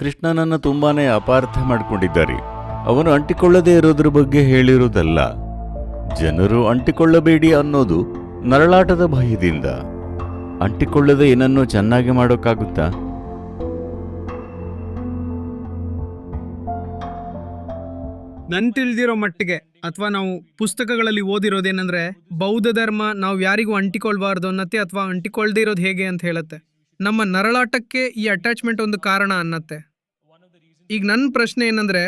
ಕೃಷ್ಣನನ್ನು ತುಂಬಾನೇ ಅಪಾರ್ಥ ಮಾಡಿಕೊಂಡಿದ್ದಾರೆ. ಅವನು ಅಂಟಿಕೊಳ್ಳದೇ ಇರೋದ್ರ ಬಗ್ಗೆ ಹೇಳಿರುವುದಲ್ಲ ಜನರು ಅಂಟಿಕೊಳ್ಳಬೇಡಿ ಅನ್ನೋದು ನರಳಾಟದ ಭಯದಿಂದ. ಅಂಟಿಕೊಳ್ಳದೆ ಏನನ್ನು ಚೆನ್ನಾಗಿ ಮಾಡೋಕ್ಕಾಗುತ್ತಾ? ನನ್ ತಿಳಿದಿರೋ ಮಟ್ಟಿಗೆ ಅಥವಾ ನಾವು ಪುಸ್ತಕಗಳಲ್ಲಿ ಓದಿರೋದೇನೆಂದ್ರೆ, ಬೌದ್ಧ ಧರ್ಮ ನಾವು ಯಾರಿಗೂ ಅಂಟಿಕೊಳ್ಬಾರ್ದು ಅನ್ನತ್ತೆ ಅಥವಾ ಅಂಟಿಕೊಳ್ಳದೇ ಇರೋದು ಹೇಗೆ ಅಂತ ಹೇಳುತ್ತೆ. ನಮ್ಮ ನರಳಾಟಕ್ಕೆ ಈ ಅಟ್ಯಾಚ್ಮೆಂಟ್ ಒಂದು ಕಾರಣ ಅನ್ನತ್ತೆ. ಈಗ ನನ್ನ ಪ್ರಶ್ನೆ ಏನಂದ್ರೆ,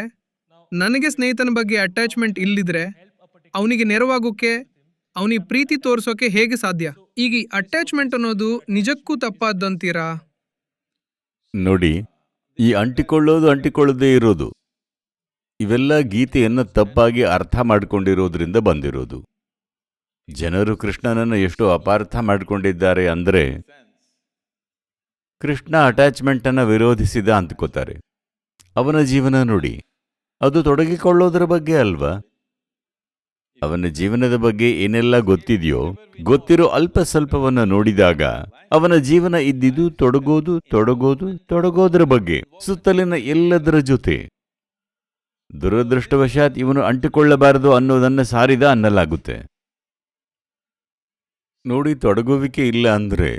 ನನಗೆ ಸ್ನೇಹಿತನ ಬಗ್ಗೆ ಅಟ್ಯಾಚ್ಮೆಂಟ್ ಇಲ್ಲಿದ್ರೆ ಅವನಿಗೆ ನೆರವಾಗೋಕೆ, ಅವನಿಗೆ ಪ್ರೀತಿ ತೋರಿಸೋಕೆ ಹೇಗೆ ಸಾಧ್ಯ? ಈಗ ಈ ಅಟ್ಯಾಚ್ಮೆಂಟ್ ಅನ್ನೋದು ನಿಜಕ್ಕೂ ತಪ್ಪಾದಂತೀರಾ ನೋಡಿ, ಈ ಅಂಟಿಕೊಳ್ಳೋದು ಅಂಟಿಕೊಳ್ಳದೇ ಇರೋದು. ಇವೆಲ್ಲ ಗೀತೆಯನ್ನು ತಪ್ಪಾಗಿ ಅರ್ಥ ಮಾಡಿಕೊಂಡಿರೋದ್ರಿಂದ ಬಂದಿರೋದು. ಜನರು ಕೃಷ್ಣನನ್ನು ಎಷ್ಟು ಅಪಾರ್ಥ ಮಾಡಿಕೊಂಡಿದ್ದಾರೆ ಅಂದ್ರೆ ಕೃಷ್ಣ ಅಟ್ಯಾಚ್ಮೆಂಟ್ ಅನ್ನ ವಿರೋಧಿಸಿದ ಅಂದ್ಕೋತಾರೆ. ಅವನ ಜೀವನ ನೋಡಿ, ಅದು ತೊಡಗಿಕೊಳ್ಳೋದ್ರ ಬಗ್ಗೆ ಅಲ್ವಾ? ಅವನ ಜೀವನದ ಬಗ್ಗೆ ಏನೆಲ್ಲ ಗೊತ್ತಿದೆಯೋ, ಗೊತ್ತಿರೋ ಅಲ್ಪ ಸ್ವಲ್ಪವನ್ನ ನೋಡಿದಾಗ ಅವನ ಜೀವನ ಇದ್ದಿದ್ದು ತೊಡಗೋದು ತೊಡಗೋದು, ತೊಡಗೋದ್ರ ಬಗ್ಗೆ, ಸುತ್ತಲಿನ ಎಲ್ಲದರ ಜೊತೆ. ದುರದೃಷ್ಟವಶಾತ್ ಇವನು ಅಂಟಿಕೊಳ್ಳಬಾರದು ಅನ್ನೋದನ್ನ ಸಾರಿದ ಅನ್ನಲಾಗುತ್ತೆ. ನೋಡಿ ತೊಡಗುವಿಕೆ ಇಲ್ಲ ಅಂದ್ರೆ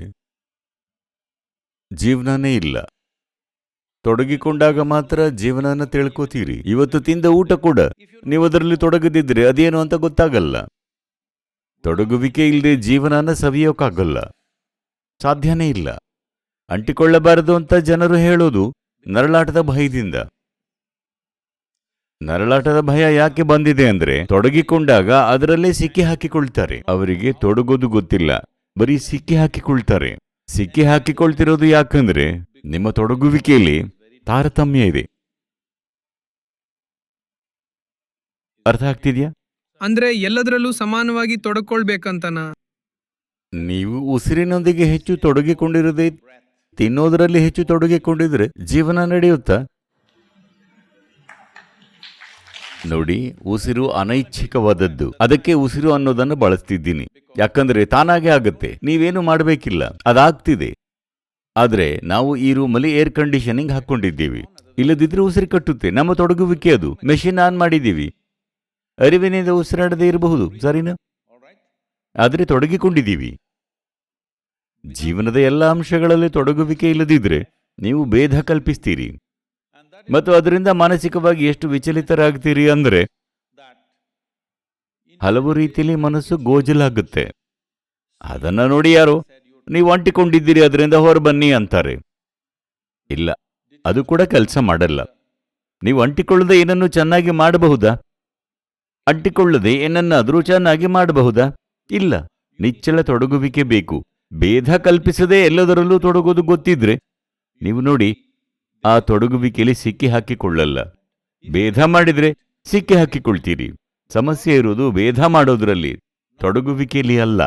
ಜೀವನನೇ ಇಲ್ಲ. ತೊಡಗಿಕೊಂಡಾಗ ಮಾತ್ರ ಜೀವನನ ತಿಳ್ಕೋತೀರಿ. ಇವತ್ತು ತಿಂದ ಊಟ ಕೂಡ ನೀವು ಅದರಲ್ಲಿ ತೊಡಗದಿದ್ರೆ ಅದೇನು ಅಂತ ಗೊತ್ತಾಗಲ್ಲ. ತೊಡಗುವಿಕೆ ಇಲ್ಲದೆ ಜೀವನನ ಸವಿಯೋಕ್ಕಾಗಲ್ಲ ಸಾಧ್ಯನೇ ಇಲ್ಲ. ಅಂಟಿಕೊಳ್ಳಬಾರದು ಅಂತ ಜನರು ಹೇಳೋದು ನರಳಾಟದ ಭಯದಿಂದ. ನರಳಾಟದ ಭಯ ಯಾಕೆ ಬಂದಿದೆ ಅಂದ್ರೆ ತೊಡಗಿಕೊಂಡಾಗ ಅದರಲ್ಲೇ ಸಿಕ್ಕಿ ಹಾಕಿಕೊಳ್ತಾರೆ. ಅವರಿಗೆ ತೊಡಗೋದು ಗೊತ್ತಿಲ್ಲ. ಬರೀ ಸಿಕ್ಕಿ ಹಾಕಿಕೊಳ್ತಾರೆ. ಸಿಕ್ಕಿ ಹಾಕಿಕೊಳ್ತಿರೋದು ಯಾಕಂದ್ರೆ ನಿಮ್ಮ ತೊಡಗುವಿಕೆಯಲ್ಲಿ ತಾರತಮ್ಯ ಇದೆ. ಅರ್ಥ ಆಗ್ತಿದ್ಯಾ? ಅಂದ್ರೆ ಎಲ್ಲದರಲ್ಲೂ ಸಮಾನವಾಗಿ ತೊಡಕೊಳ್ಬೇಕಂತನಾ? ನೀವು ಉಸಿರಿನೊಂದಿಗೆ ಹೆಚ್ಚು ತೊಡಗಿಕೊಂಡಿರದೆ ತಿನ್ನೋದರಲ್ಲಿ ಹೆಚ್ಚು ತೊಡಗಿಕೊಂಡಿದ್ರೆ ಜೀವನ ನಡೆಯುತ್ತಾ? ನೋಡಿ ಉಸಿರು ಅನೈಚ್ಛಿಕವಾದದ್ದು. ಅದಕ್ಕೆ ಉಸಿರು ಅನ್ನೋದನ್ನು ಬಳಸ್ತಿದ್ದೀನಿ. ಯಾಕಂದ್ರೆ ತಾನಾಗೆ ಆಗುತ್ತೆ. ನೀವೇನು ಮಾಡಬೇಕಿಲ್ಲ. ಅದಾಗ್ತಿದೆ. ಆದ್ರೆ ನಾವು ಈ ರೂಮಲ್ಲಿ ಏರ್ ಕಂಡೀಷನಿಂಗ್ ಹಾಕೊಂಡಿದ್ದೀವಿ. ಇಲ್ಲದಿದ್ರೆ ಉಸಿರು ಕಟ್ಟುತ್ತೆ. ನಮ್ಮ ತೊಡಗುವಿಕೆ ಅದು. ಮೆಷಿನ್ ಆನ್ ಮಾಡಿದ್ದೀವಿ. ಅರಿವಿನಿಂದ ಉಸಿರಾಡದೆ ಇರಬಹುದು. ಸರಿನಾ? ಆದ್ರೆ ತೊಡಗಿಕೊಂಡಿದ್ದೀವಿ. ಜೀವನದ ಎಲ್ಲ ಅಂಶಗಳಲ್ಲಿ ತೊಡಗುವಿಕೆ ಇಲ್ಲದಿದ್ರೆ ನೀವು ಭೇದ ಕಲ್ಪಿಸ್ತೀರಿ. ಮತ್ತು ಅದರಿಂದ ಮಾನಸಿಕವಾಗಿ ಎಷ್ಟು ವಿಚಲಿತರಾಗ್ತೀರಿ ಅಂದ್ರೆ ಹಲವು ರೀತಿಯಲ್ಲಿ ಮನಸ್ಸು ಗೋಜಲಾಗುತ್ತೆ. ಅದನ್ನ ನೋಡಿ ಯಾರು? ನೀವು ಅಂಟಿಕೊಂಡಿದ್ದೀರಿ, ಅದರಿಂದ ಹೊರಬನ್ನಿ ಅಂತಾರೆ. ಇಲ್ಲ, ಅದು ಕೂಡ ಕೆಲಸ ಮಾಡಲ್ಲ. ನೀವು ಅಂಟಿಕೊಳ್ಳದೆ ಏನನ್ನು ಚೆನ್ನಾಗಿ ಮಾಡಬಹುದಾ? ಅಂಟಿಕೊಳ್ಳದೆ ಏನನ್ನಾದರೂ ಚೆನ್ನಾಗಿ ಮಾಡಬಹುದಾ? ಇಲ್ಲ, ನಿಚ್ಚಳ ತೊಡಗುವಿಕೆ ಬೇಕು. ಭೇದ ಕಲ್ಪಿಸದೆ ಎಲ್ಲದರಲ್ಲೂ ತೊಡಗೋದು ಗೊತ್ತಿದ್ರೆ? ನೀವು ನೋಡಿ, ಆ ತೊಡಗುವಿಕೆಯಲ್ಲಿ ಸಿಕ್ಕಿ ಹಾಕಿಕೊಳ್ಳಲ್ಲ. ಭೇದ ಮಾಡಿದ್ರೆ ಸಿಕ್ಕಿ ಹಾಕಿಕೊಳ್ತೀರಿ. ಸಮಸ್ಯೆ ಇರುವುದು ವೇದ ಮಾಡೋದ್ರಲ್ಲಿ ತೊಡಗುವಿಕೆಯಲ್ಲಿ ಅಲ್ಲ.